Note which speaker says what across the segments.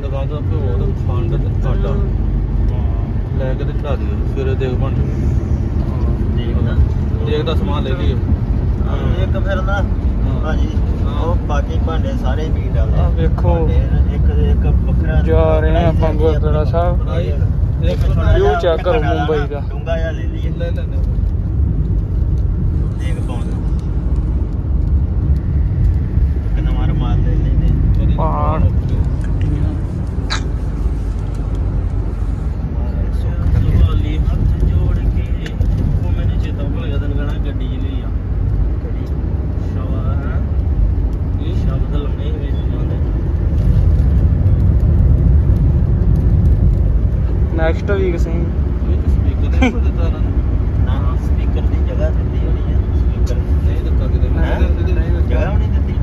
Speaker 1: ਖੰਡ ਕਾਹਦਾ ਭਿਓ ਤੇ ਖੰਡ ਤੇ ਆਟਾ ਲੈ ਕੇ ਤੇ ਚੜਾ ਦਿਓ ਸਵੇਰੇ ਦੇਖ ਬਣ
Speaker 2: ਦੇਖਦਾ।
Speaker 1: ਦੇਖ ਦਾ ਸਮਾਨ ਲੈ ਲਈਏ
Speaker 2: ਇੱਕ ਫਿਰ ਨਾ ਭਾਜੀ ਉਹ ਬਾਕੀ ਭਾਂਡੇ ਸਾਰੇ ਵੀ ਡਾਲ
Speaker 3: ਵੇਖੋ।
Speaker 2: ਇੱਕ ਇੱਕ ਵੱਖਰਾ
Speaker 3: ਜਾ ਰਹੇ ਹਾਂ ਆਪਾਂ ਗੁਰਦੁਆਰਾ ਸਾਹਿਬ।
Speaker 1: ਇੱਕ
Speaker 3: View check ਕਰੋ ਮੁੰਬਈ ਦਾ।
Speaker 2: ਡੂੰਗਾ ਜਿਹਾ ਲੈ ਲਈਏ।
Speaker 1: ਲੈ ਲੈਣੇ
Speaker 2: ਦੇਖ ਪਾਉਂਦਾ ਇੱਕ ਨਵਾਂ ਰੁਮਾਲ ਲੈ ਲੈਨੇ
Speaker 3: ਪਹਾੜ।
Speaker 2: ਵਾਲੀ ਹੱਥ ਜੋੜ ਕੇ ਉਹ ਮੈਨੂੰ ਚੇਤਾ ਭੁੱਲ ਗਿਆ ਤੈਨੂੰ ਕਹਣਾ ਗੱਡੀ ਲਈ ਆ ਗੱਡੀ ਸ਼ਵਾ ਹੈ ਇਹ ਸ਼ਬਦ ਲੰਮੇ ਹੀ ਵਿੱਚ ਜਾਂਦੇ
Speaker 3: ਨੈਕਸਟ ਵੀਕ ਸਿੰਘ
Speaker 1: ਇਹ ਸਪੀਕਰ ਦੇ ਉੱਪਰ ਦਿੱਤਾ ਇਹਨਾਂ ਨੇ
Speaker 2: ਨਾ ਸਪੀਕਰ ਦੀ ਜਗ੍ਹਾ ਦਿੱਤੀ ਹੋਣੀ ਆ ਸਪੀਕਰ
Speaker 1: ਨਹੀਂ ਦਿੱਤਾ ਕਿਤੇ ਵੀ।
Speaker 3: ਹੈਂ?
Speaker 1: ਨਹੀਂ ਦਿੱਤੀ, ਨਹੀਂ ਦਿੱਤੀ।
Speaker 2: ਜਗ੍ਹਾ ਵੀ ਨਹੀਂ ਦਿੱਤੀ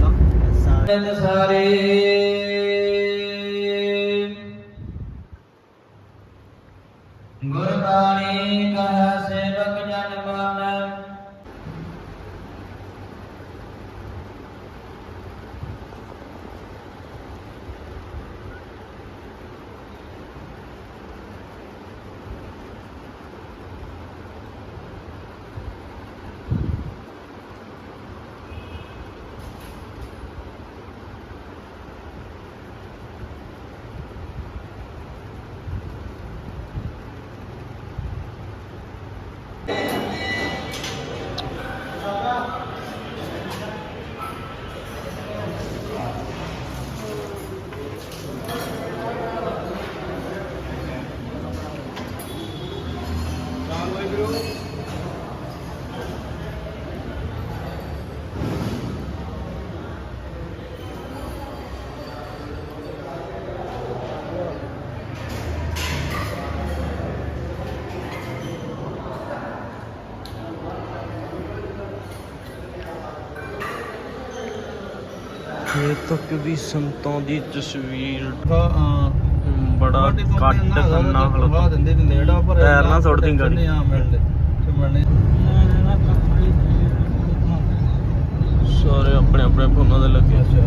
Speaker 1: ਨਾ।
Speaker 2: ਸਾਰੇ ਇਹ ਤੱਕ ਵੀ ਸੰਤਾਂ ਦੀ ਤਸਵੀਰ
Speaker 1: ਹਾਂ, ਹਾਂ।
Speaker 2: ਬੜਾ
Speaker 1: ਸਾਡੇ ਕੋਲ
Speaker 2: ਘੱਟ
Speaker 1: ਇੰਨਾ ਹੈਗਾ
Speaker 2: ਕੰਨਾ
Speaker 1: ਵਾ ਕਿ
Speaker 2: ਹਲਕਾ।
Speaker 1: ਖਵਾ ਦਿੰਦੇ ਨੇ ਨੇੜਾ ਪਰ
Speaker 2: ਪੈਰ ਨਾ ਸੁੱਟ ਦੀ ਗਾੜੀ।
Speaker 1: ਆ ਮਿਲਦੇ ਤੇ ਮਿਲਣੇ
Speaker 2: ਸਾਰੇ ਆਪਣੇ ਆਪਣੇ ਫੋਨਾਂ ਦੇ ਲੱਗੇ।
Speaker 1: ਅੱਛਾ।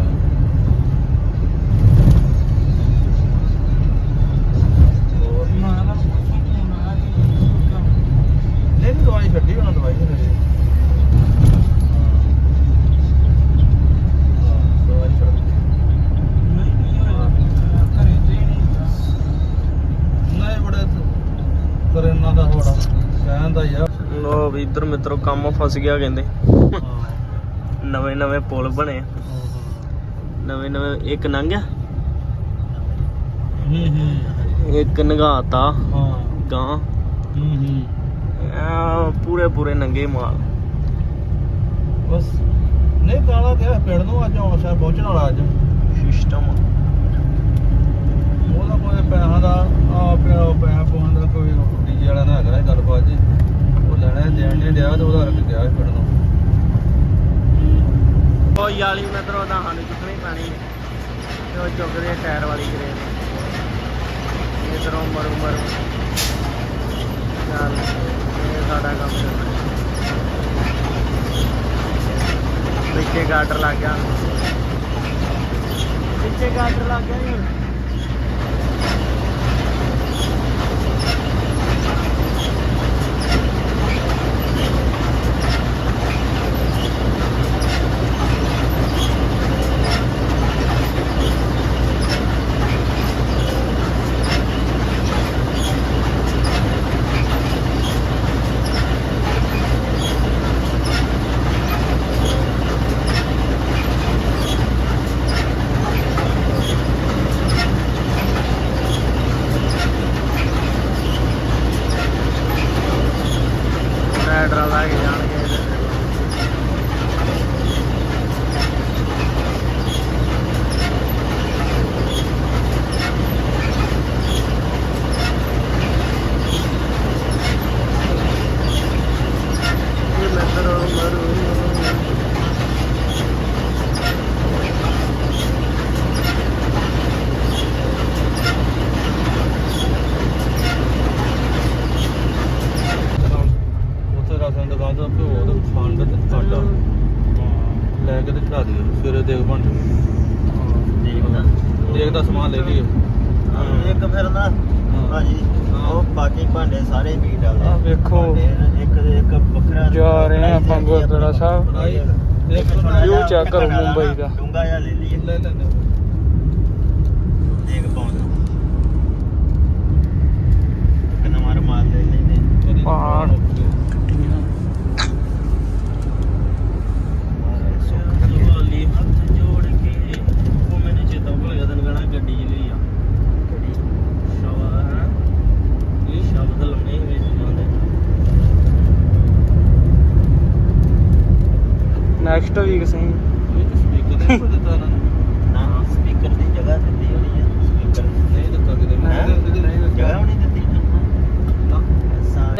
Speaker 1: ਨਹੀਂ ਦਵਾਈ ਛੱਡੀ ਉਹਨਾਂ ਦਵਾਈ ਨਹੀਂ ਦੇ ਦਵਾਈ ਛੱਡ ਨਹੀਂ ਬੜੇ ਕਰਨਾ ਦਾ ਹੋੜਾ ਕਹਿੰਦਾ ਯਾਰ
Speaker 2: ਲੋ ਵੀ ਇੱਧਰ ਮਿੱਤਰੋ ਕੰਮ ਫਸ ਗਿਆ ਕਹਿੰਦੇ। ਨਵੇਂ ਨਵੇਂ ਪੁਲ ਬਣੇ ਨਵੇਂ ਨਵੇਂ ਇੱਕ
Speaker 1: ਹੂੰ
Speaker 2: ਇੱਕ ਨਗਾਤਾ।
Speaker 1: ਹਾਂ
Speaker 2: ਗਾਂ।
Speaker 1: ਹੂੰ
Speaker 2: ਪੂਰੇ ਪੂਰੇ ਨੰਗੇ ਮਾਲ।
Speaker 1: ਬਸ। ਨਹੀਂ ਕਾਲਾ ਤੇ ਪਿੰਡ ਨੂੰ ਅੱਜ ਆਉਣਾ ਸ਼ਾਇਦ ਪਹੁੰਚਣ ਵਾਲਾ ਅੱਜ।
Speaker 2: ਸਿਸਟਮ
Speaker 1: ਉਹਦਾ ਕੋਈ ਪੈਸਾ ਦਾ ਆ ਪਿਆ ਪੈਸਾ ਪਾਉਣ ਦਾ ਕੋਈ ਡੀਜੇ ਵਾਲਾ ਨਾ ਹੈਗਾ ਇਹ ਗੱਲਬਾਤ ਜੀ ਉਹ ਲੈਣਾ ਦੇਣ ਤੇ ਉਹਦਾ ਗਿਆ ਪਿੰਡ ਨੂੰ।
Speaker 2: ਉਹ ਯਾਲੀ ਮਿੱਤਰੋ ਤਾਂ ਸਾਨੂੰ ਚੁੱਕਣੀ ਪੈਣੀ ਤੇ ਉਹ ਚੁੱਕਦੇ ਆ ਟਾਇਰ ਵਾਲੀ ਗਰੇਨ ਇਧਰੋਂ ਮਰੂ ਮਰੂ ਚੱਲ, ਇਹ ਸਾਡਾ ਕੰਮ ਚੱਲ ਪਿੱਛੇ ਗਾਟਰ ਲੱਗ ਗਿਆ। ਪਿੱਛੇ ਗਾਟਰ ਲੱਗ ਗਿਆ
Speaker 1: ਰਾਸ਼ਨ ਦੁਕਾਨ ਤੋਂ ਘਿਓ ਤੇ ਖੰਡ ਤੇ ਆਟਾ ਲੈ ਕੇ ਤੇ ਚੜਾ ਦਿਓ ਸਵੇਰੇ ਦੇਖ ਬਣ
Speaker 2: ਜੂ
Speaker 1: ਦੇਖ ਦਾ ਸਮਾਨ ਲੈ ਲਿਓ
Speaker 2: ਇੱਕ ਫਿਰ ਨਾ ਭਾਜੀ ਉਹ ਬਾਕੀ ਭਾਂਡੇ ਸਾਰੇ ਵੀ ਡਾਲੇ
Speaker 3: ਆ ਵੇਖੋ।
Speaker 2: ਇੱਕ ਦੇ ਇੱਕ ਵੱਖਰਾ
Speaker 3: ਜਾ ਰਹੇ ਆ ਆਪਾਂ ਗੁਰਦੁਆਰਾ ਸਾਹਿਬ।
Speaker 2: ਵਿਊ
Speaker 3: ਚੈੱਕ ਕਰੋ ਮੁੰਬਈ ਦਾ।
Speaker 2: ਡੂੰਗਾ ਜਾਂ ਲੈ ਲਈਏ।
Speaker 1: ਲੈ ਲੈਂਦੇ
Speaker 2: ਦੇਖ ਪਾਉਂਦੇ ਇੱਕ ਨਵਾਂ ਰਮਾਲ ਲੈ ਲੈਂਦੇ। ਹਾਂ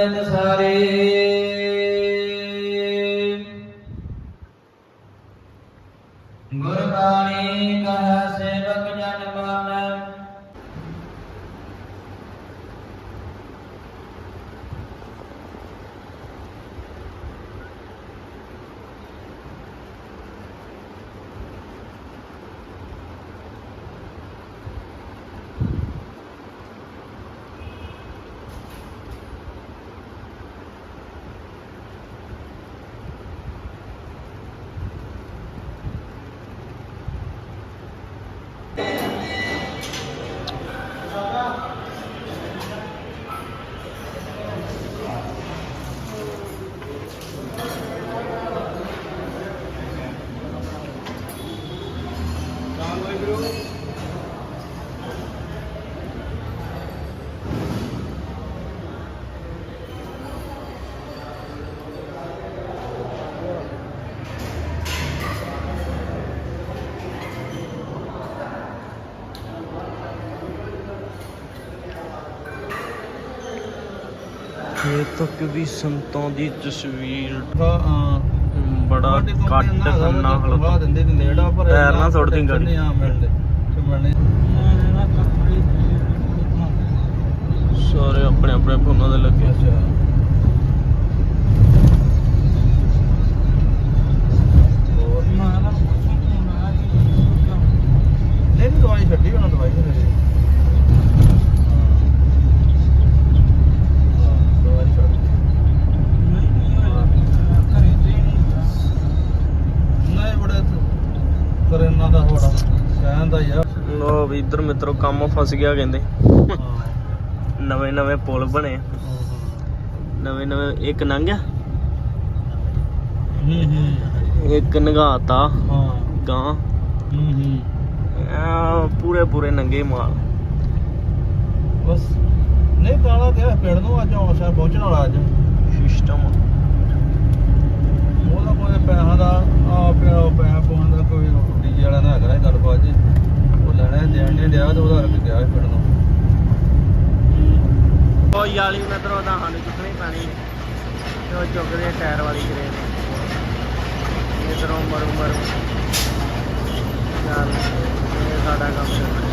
Speaker 2: ਸਾਰੇ
Speaker 3: ਸਾਰੇ
Speaker 2: ਇਹ ਤੱਕ ਵੀ ਸੰਤਾਂ ਦੀ ਤਸਵੀਰ
Speaker 1: ਹਾਂ, ਹਾਂ।
Speaker 2: ਬੜਾ ਕੱਟ ਹਲਕਾ।
Speaker 1: ਖਵਾ ਦਿੰਦੇ ਨੇ ਨੇੜਾ ਪਰ
Speaker 2: ਪੈਰ ਨਾ ਸੁੱਟ ਦੀ
Speaker 1: ਆ ਮਿਲਦੇ
Speaker 2: ਸਾਰੇ ਆਪਣੇ ਆਪਣੇ ਫੋਨਾਂ ਦੇ ਲੱਗੇ।
Speaker 1: ਅੱਛਾ। ਹੋਰ? ਨਹੀਂ ਨਹੀਂ ਦਵਾਈ ਛੱਡੀ ਉਹਨਾਂ ਦਵਾਈ ਨਹੀਂ ਛੱਡੀ ਹਾਂ ਹਾਂ ਦਵਾਈ ਛੱਡ ਨਹੀਂ ਬੜੇ ਪਰ ਇਹਨਾਂ ਦਾ ਹੋੜਾ ਕਹਿਣ ਦਾ ਯਾਰ
Speaker 2: ਇਧਰ ਮਿੱਤਰੋ ਕੰਮ ਫਸ ਗਿਆ ਕਹਿੰਦੇ। ਨਵੇਂ ਨਵੇਂ ਪੁਲ ਬਣੇ। ਨਵੇਂ ਨਵੇਂ ਇੱਕ
Speaker 1: ਹੂੰ ਹੂੰ।
Speaker 2: ਇੱਕ ਨਗਾਤਾ।
Speaker 1: ਹਾਂ।
Speaker 2: ਗਾਂ।
Speaker 1: ਹੂੰ ਹੂੰ।
Speaker 2: ਐਂ ਪੂਰੇ ਪੂਰੇ ਨੰਗੇ ਮਾਲ।
Speaker 1: ਬਸ। ਨਹੀਂ ਕਾਲਾ ਤੇ ਪਿੰਡ ਨੂੰ ਅੱਜ ਆਉਣਾ ਸ਼ਾਇਦ ਪਹੁੰਚਣ ਵਾਲਾ ਅੱਜ।
Speaker 2: ਸਿਸਟਮ।
Speaker 1: ਉਹਦਾ ਕੋਈ ਪੈਸਾ ਦਾ ਆ ਪੈਸਾ ਪਾਉਣ ਦਾ ਕੋਈ ਡੀਜੇ ਵਾਲਾ ਨਾ ਹੈਗਾ ਗੱਲਬਾਤ ਜੀ। 50 ਤੋਂ ਉਧਾਰ ਕੇ ਗਿਆ ਸੀ ਨੂੰ
Speaker 2: ਕੋਈ ਵਾਲੀ ਨਦਰ ਉਹਦਾ ਸਾਨੂੰ ਚੁੱਕਣੀ ਪੈਣੀ ਤੇ ਉਹ ਚੁੱਕਦੇ ਟਾਇਰ ਵਾਲੀ ਕਰੇਨ ਇਧਰੋਂ ਮਰ ਮਰ। ਚੱਲ, ਇਹ ਸਾਡਾ ਕੰਮ ਚੱਲਣਾ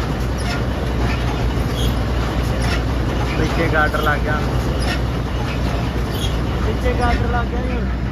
Speaker 2: ਪਿੱਛੇ ਗਾਰਡਰ ਲੱਗ ਗਿਆ। ਪਿੱਛੇ ਗਾਰਡਰ ਲੱਗ ਗਿਆ ਨਹੀਂ